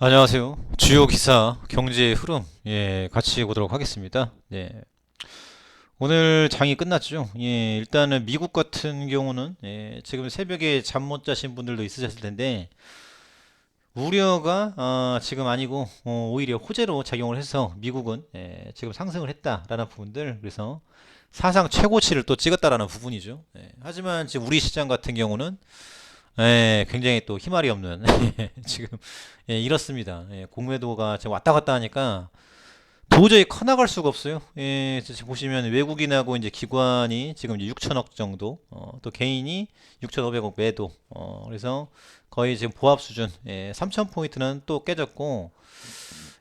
안녕하세요. 주요 기사 경제 흐름 예, 같이 보도록 하겠습니다. 예. 오늘 장이 끝났죠. 예, 일단은 미국 같은 경우는 예, 지금 새벽에 잠 못 자신 분들도 있으셨을 텐데 우려가 어, 지금 아니고 어, 오히려 호재로 작용을 해서 미국은 예, 지금 상승을 했다라는 부분들 그래서 사상 최고치를 또 찍었다라는 부분이죠. 예, 하지만 지금 우리 시장 같은 경우는 예, 굉장히 또 희말이 없는 지금 예, 이렇습니다. 예, 공매도가 지금 왔다 갔다 하니까 도저히 커나갈 수가 없어요. 예, 보시면 외국인하고 이제 기관이 지금 이제 6천억 정도, 어, 또 개인이 6,500억 매도, 어, 그래서 거의 지금 보합 수준, 예, 3천 포인트는 또 깨졌고,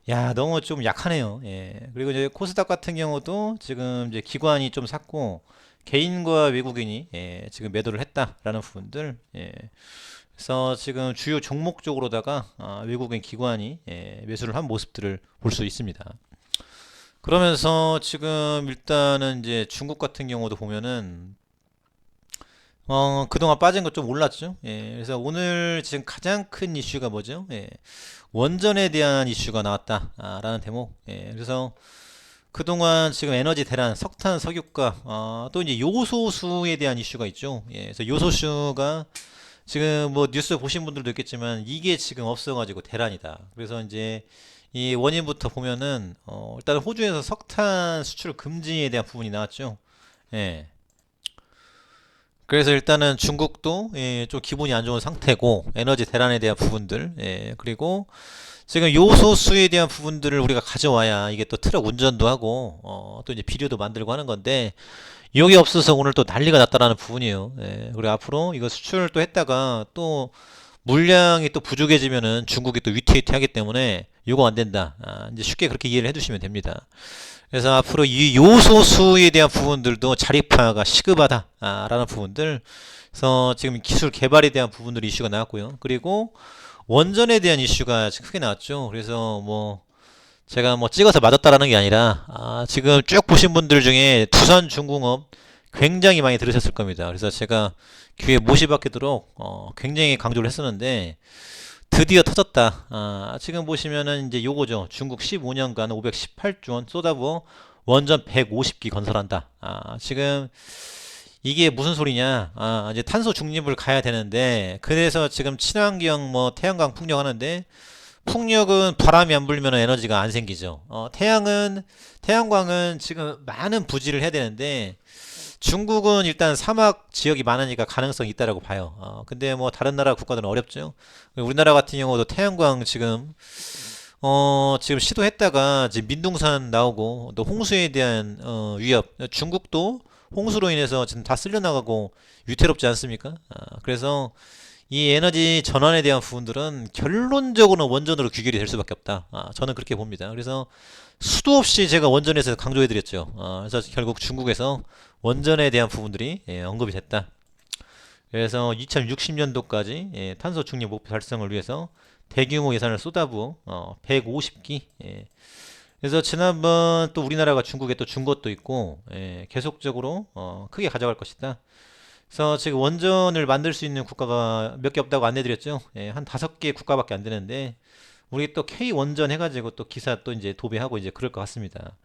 야, 너무 좀 약하네요. 예, 그리고 이제 코스닥 같은 경우도 지금 이제 기관이 좀 샀고, 개인과 외국인이 예, 지금 매도를 했다라는 부분들, 예, 그래서 지금 주요 종목 쪽으로다가 아, 외국인 기관이 예, 매수를 한 모습들을 볼 수 있습니다. 그러면서 지금 일단은 이제 중국 같은 경우도 보면은 어, 그동안 빠진 거좀 올랐죠. 예, 그래서 오늘 지금 가장 큰 이슈가 뭐죠? 예, 원전에 대한 이슈가 나왔다라는 대목. 예, 그래서 그동안 지금 에너지 대란, 석탄, 석유가, 어, 또 이제 요소수에 대한 이슈가 있죠. 예, 그래서 요소수가 지금 뭐 뉴스 보신 분들도 있겠지만 이게 지금 없어가지고 대란이다. 그래서 이제 이 원인부터 보면은 어, 일단 호주에서 석탄 수출 금지에 대한 부분이 나왔죠. 예. 그래서 일단은 중국도 예, 좀 기분이 안 좋은 상태고 에너지 대란에 대한 부분들 예, 그리고 지금 요소수에 대한 부분들을 우리가 가져와야 이게 또 트럭 운전도 하고 어, 또 이제 비료도 만들고 하는 건데 여기 없어서 오늘 또 난리가 났다라는 부분이에요. 예, 그리고 앞으로 이거 수출을 또 했다가 또 물량이 또 부족해지면은 중국이 또 위태위태하기 때문에 이거 안 된다. 아, 이제 쉽게 그렇게 이해를 해두시면 됩니다. 그래서 앞으로 이 요소수에 대한 부분들도 자립화가 시급하다라는 부분들. 그래서 지금 기술 개발에 대한 부분들이 이슈가 나왔고요. 그리고 원전에 대한 이슈가 크게 나왔죠. 그래서 뭐 제가 뭐 찍어서 맞았다라는 게 아니라 아, 지금 쭉 보신 분들 중에 두산 중공업 굉장히 많이 들으셨을 겁니다. 그래서 제가 귀에 못이 박히도록 어, 굉장히 강조를 했었는데 드디어 터졌다. 아, 지금 보시면은 이제 요거죠. 중국 15년간 518조 원 쏟아부어 원전 150기 건설한다. 아, 지금 이게 무슨 소리냐? 아, 이제 탄소 중립을 가야 되는데 그래서 지금 친환경 뭐 태양광 풍력 하는데 풍력은 바람이 안 불면 에너지가 안 생기죠. 어, 태양은 태양광은 지금 많은 부지를 해야 되는데 중국은 일단 사막 지역이 많으니까 가능성이 있다라고 봐요. 어, 근데 뭐 다른 나라 국가들은 어렵죠. 우리나라 같은 경우도 태양광 지금 어, 지금 시도했다가 지금 민둥산 나오고 또 홍수에 대한 어, 위협. 중국도 홍수로 인해서 지금 다 쓸려나가고 위태롭지 않습니까? 아, 그래서 이 에너지 전환에 대한 부분들은 결론적으로는 원전으로 귀결이 될 수밖에 없다. 아, 저는 그렇게 봅니다. 그래서 수도 없이 제가 원전에서 강조해드렸죠. 아, 그래서 결국 중국에서 원전에 대한 부분들이 예, 언급이 됐다. 그래서 2060년도까지 예, 탄소 중립 목표 달성을 위해서 대규모 예산을 쏟아부어 어, 150기. 예. 그래서 지난번 또 우리나라가 중국에 또 준 것도 있고 예, 계속적으로 어, 크게 가져갈 것이다. 그래서 지금 원전을 만들 수 있는 국가가 몇 개 없다고 안내드렸죠. 예, 한 다섯 개 국가밖에 안 되는데 우리 또 K 원전 해가지고 또 기사 또 이제 도배하고 이제 그럴 것 같습니다.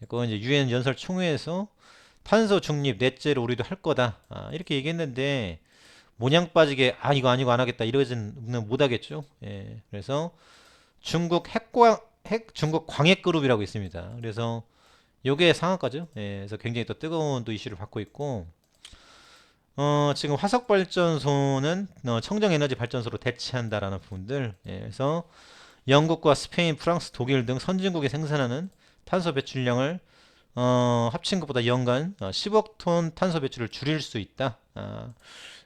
그거 이제 유엔 연설 총회에서 탄소 중립 넷째로 우리도 할 거다. 아, 이렇게 얘기했는데 모냥 빠지게 아 이거 아니고 안 하겠다 이러지는 못 하겠죠. 예, 그래서 중국 핵광 핵 중국 광핵 그룹이라고 있습니다. 그래서 요게 상한가죠. 예, 그래서 굉장히 또 뜨거운 또 이슈를 받고 있고 어, 지금 화석 발전소는 어, 청정 에너지 발전소로 대체한다라는 부분들. 예, 그래서 영국과 스페인, 프랑스, 독일 등 선진국이 생산하는 탄소 배출량을 어, 합친 것보다 연간 어, 10억 톤 탄소 배출을 줄일 수 있다. 아,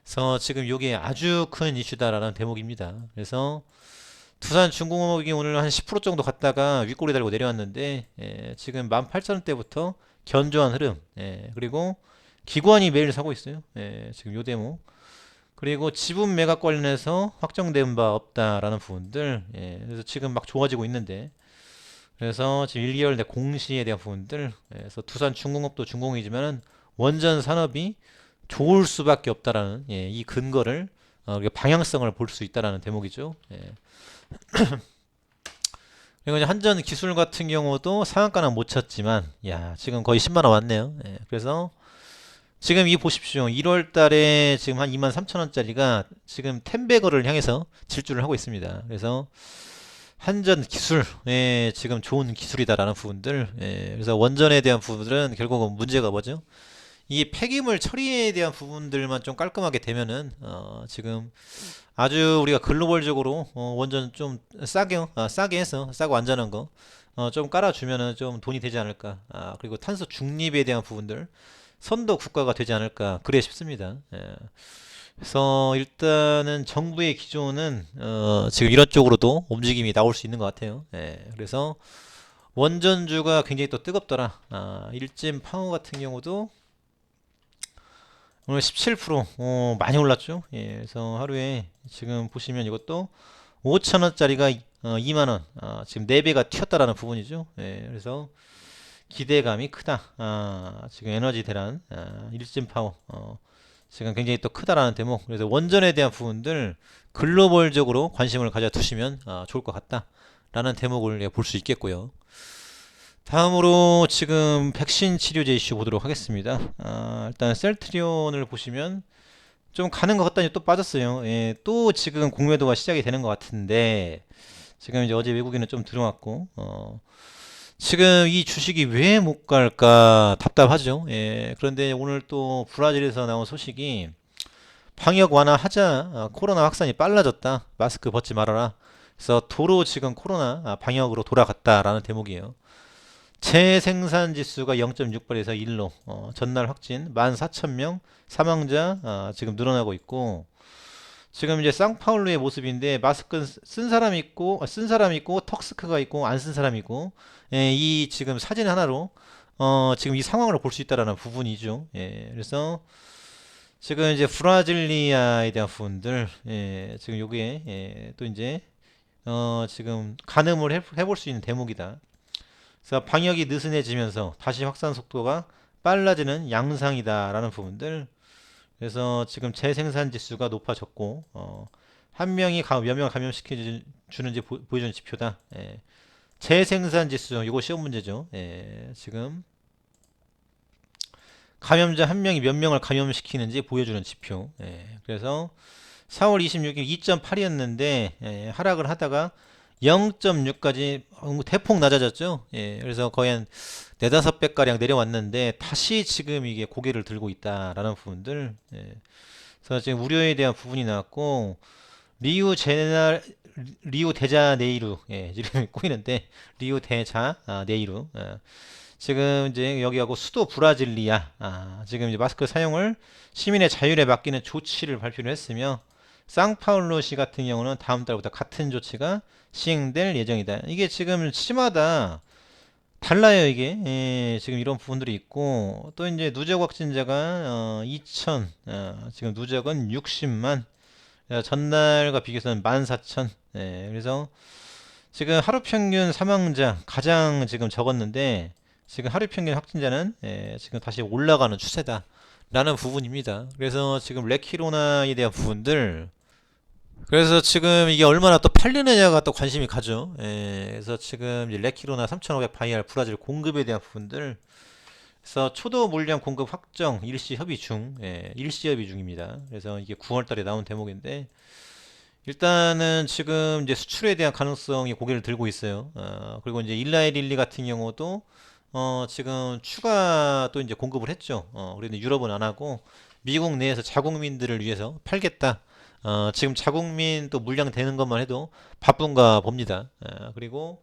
그래서 지금 이게 아주 큰 이슈다라는 대목입니다. 그래서 두산 중공업이 오늘 한 10% 정도 갔다가 윗골이 달고 내려왔는데 예, 지금 18,000원대부터 견조한 흐름. 예, 그리고 기관이 매일 사고 있어요. 예, 지금 요 데모. 그리고 지분 매각 관련해서 확정된 바 없다라는 부분들. 예, 그래서 지금 막 좋아지고 있는데. 그래서 지금 1개월 내 공시에 대한 부분들. 예, 그래서 두산 중공업도 중공이지만은 원전 산업이 좋을 수밖에 없다라는 예, 이 근거를 어, 방향성을 볼 수 있다라는 대목이죠. 예. 그리고 이제 한전 기술 같은 경우도 상한가는 못 쳤지만, 야, 지금 거의 10만 원 왔네요. 예, 그래서 지금 이 보십시오. 1월 달에 지금 한 2만 3천 원짜리가 지금 텐베거를 향해서 질주를 하고 있습니다. 그래서 한전 기술, 예, 지금 좋은 기술이다라는 부분들, 예, 그래서 원전에 대한 부분들은 결국은 문제가 뭐죠? 이 폐기물 처리에 대한 부분들만 좀 깔끔하게 되면은, 어, 지금 아주 우리가 글로벌적으로 어, 원전 좀 싸게, 아, 싸게 해서 싸고 안전한 거, 어, 좀 깔아주면은 좀 돈이 되지 않을까. 아, 그리고 탄소 중립에 대한 부분들, 선도 국가가 되지 않을까. 그래 싶습니다. 예. 그래서 일단은 정부의 기조는 어, 지금 이런 쪽으로도 움직임이 나올 수 있는 것 같아요. 예, 그래서 원전주가 굉장히 또 뜨겁더라. 아, 일진 파워 같은 경우도 오늘 17% 어, 많이 올랐죠. 예, 그래서 하루에 지금 보시면 이것도 5천원짜리가 어, 2만원 아, 지금 4배가 튀었다라는 부분이죠. 예, 그래서 기대감이 크다. 아, 지금 에너지 대란 아, 일진 파워 어, 지금 굉장히 또 크다라는 대목. 그래서 원전에 대한 부분들 글로벌적으로 관심을 가져 두시면 아, 좋을 것 같다 라는 대목을 볼 수 있겠고요. 다음으로 지금 백신 치료제 이슈 보도록 하겠습니다. 아, 일단 셀트리온을 보시면 좀 가는 것 같다니 또 빠졌어요. 예, 또 지금 공매도가 시작이 되는 것 같은데 지금 이제 어제 외국인은 좀 들어왔고 어, 지금 이 주식이 왜 못 갈까 답답하죠. 예, 그런데 오늘 또 브라질에서 나온 소식이 방역 완화하자 아, 코로나 확산이 빨라졌다. 마스크 벗지 말아라. 그래서 도로 지금 코로나 아, 방역으로 돌아갔다라는 대목이에요. 재생산 지수가 0.68에서 1로 어, 전날 확진 14,000명 사망자 아, 지금 늘어나고 있고 지금 이제 상파울루의 모습인데 마스크 쓴 사람 있고 아, 쓴 사람 있고 턱스크가 있고 안 쓴 사람 있고 예, 이 지금 사진 하나로 어, 지금 이 상황을 볼 수 있다라는 부분이죠. 예, 그래서 지금 이제 브라질리아에 대한 부분들 예, 지금 요게 예, 또 이제 어, 지금 가늠을 해, 해볼 수 있는 대목이다. 그래서 방역이 느슨해지면서 다시 확산 속도가 빨라지는 양상이다라는 부분들. 그래서 지금 재생산 지수가 높아졌고 어, 한 명이 가, 몇 명을 감염시켜 주는지 보, 여주는 지표다. 예. 재생산 지수 이거 시험 문제죠. 예. 지금 감염자 한 명이 몇 명을 감염시키는지 보여주는 지표. 예. 그래서 4월 26일 2.8이었는데 예, 하락을 하다가 0.6까지 대폭 낮아졌죠. 예, 그래서 거의 한 네다섯 배 가량 내려왔는데 다시 지금 이게 고개를 들고 있다라는 부분들. 예. 그래서 지금 우려에 대한 부분이 나왔고 리우 제날 리우 대자 네이루 예, 이름이 꼬이는데 리우 대자 아, 네이루 아, 지금 이제 여기하고 수도 브라질리아 아, 지금 이제 마스크 사용을 시민의 자율에 맡기는 조치를 발표를 했으며 상파울루시 같은 경우는 다음 달부터 같은 조치가 시행될 예정이다. 이게 지금 시마다 달라요, 이게. 예, 지금 이런 부분들이 있고, 또 이제 누적 확진자가, 어, 2천, 어, 지금 누적은 60만, 어, 전날과 비교해서는 14,000, 예, 그래서 지금 하루 평균 사망자 가장 지금 적었는데, 지금 하루 평균 확진자는, 예, 지금 다시 올라가는 추세다. 라는 부분입니다. 그래서 지금 레키로나에 대한 부분들, 그래서 지금 이게 얼마나 또 팔리느냐가 또 관심이 가죠. 예, 그래서 지금 레키로나 3500 바이알 브라질 공급에 대한 부분들 그래서 초도 물량 공급 확정 일시 협의 중, 예, 일시 협의 중입니다. 그래서 이게 9월 달에 나온 대목인데 일단은 지금 이제 수출에 대한 가능성이 고개를 들고 있어요. 어, 그리고 이제 일라이릴리 같은 경우도 어, 지금 추가 또 이제 공급을 했죠. 어, 그런데 유럽은 안 하고 미국 내에서 자국민들을 위해서 팔겠다. 어, 지금 자국민 또 물량 되는 것만 해도 바쁜가 봅니다. 어, 그리고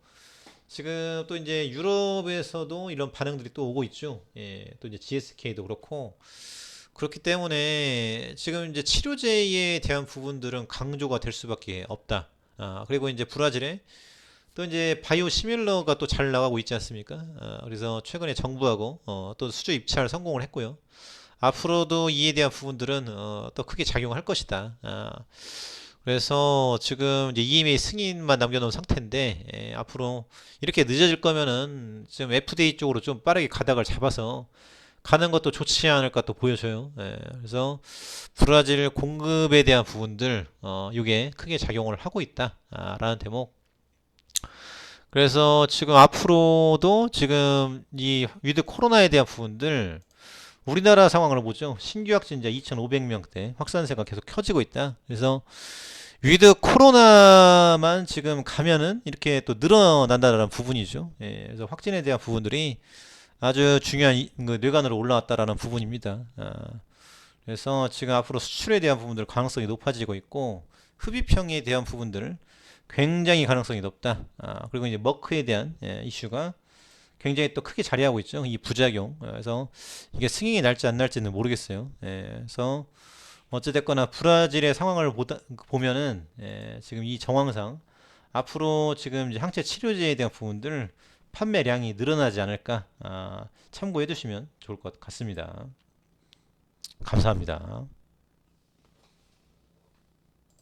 지금 또 이제 유럽에서도 이런 반응들이 또 오고 있죠. 예, 또 이제 GSK도 그렇고 그렇기 때문에 지금 이제 치료제에 대한 부분들은 강조가 될 수밖에 없다. 아, 그리고 이제 브라질에 또 이제 바이오 시밀러가 또 잘 나가고 있지 않습니까? 아, 그래서 최근에 정부하고 어, 또 수주 입찰 성공을 했고요. 앞으로도 이에 대한 부분들은 어, 또 크게 작용할 것이다. 아, 그래서 지금 이제 EMA 승인만 남겨놓은 상태인데 예, 앞으로 이렇게 늦어질 거면은 지금 FDA 쪽으로 좀 빠르게 가닥을 잡아서 가는 것도 좋지 않을까 또 보여져요. 예, 그래서 브라질 공급에 대한 부분들 어, 이게 크게 작용을 하고 있다라는 대목. 그래서 지금 앞으로도 지금 이 위드 코로나에 대한 부분들 우리나라 상황을 보죠. 신규 확진자 2,500명대 확산세가 계속 켜지고 있다. 그래서 위드 코로나만 지금 가면은 이렇게 또 늘어난다는 부분이죠. 예, 그래서 확진에 대한 부분들이 아주 중요한 이- 그 뇌관으로 올라왔다라는 부분입니다. 아, 그래서 지금 앞으로 수출에 대한 부분들 가능성이 높아지고 있고 흡입형에 대한 부분들 굉장히 가능성이 높다. 아, 그리고 이제 머크에 대한 예, 이슈가 굉장히 또 크게 자리하고 있죠. 이 부작용. 어, 그래서 이게 승인이 날지 안 날지는 모르겠어요. 예, 그래서 어찌됐거나 브라질의 상황을 보다, 보면은 예, 지금 이 정황상 앞으로 지금 항체 치료제에 대한 부분들 판매량이 늘어나지 않을까 아, 참고해 두시면 좋을 것 같습니다. 감사합니다.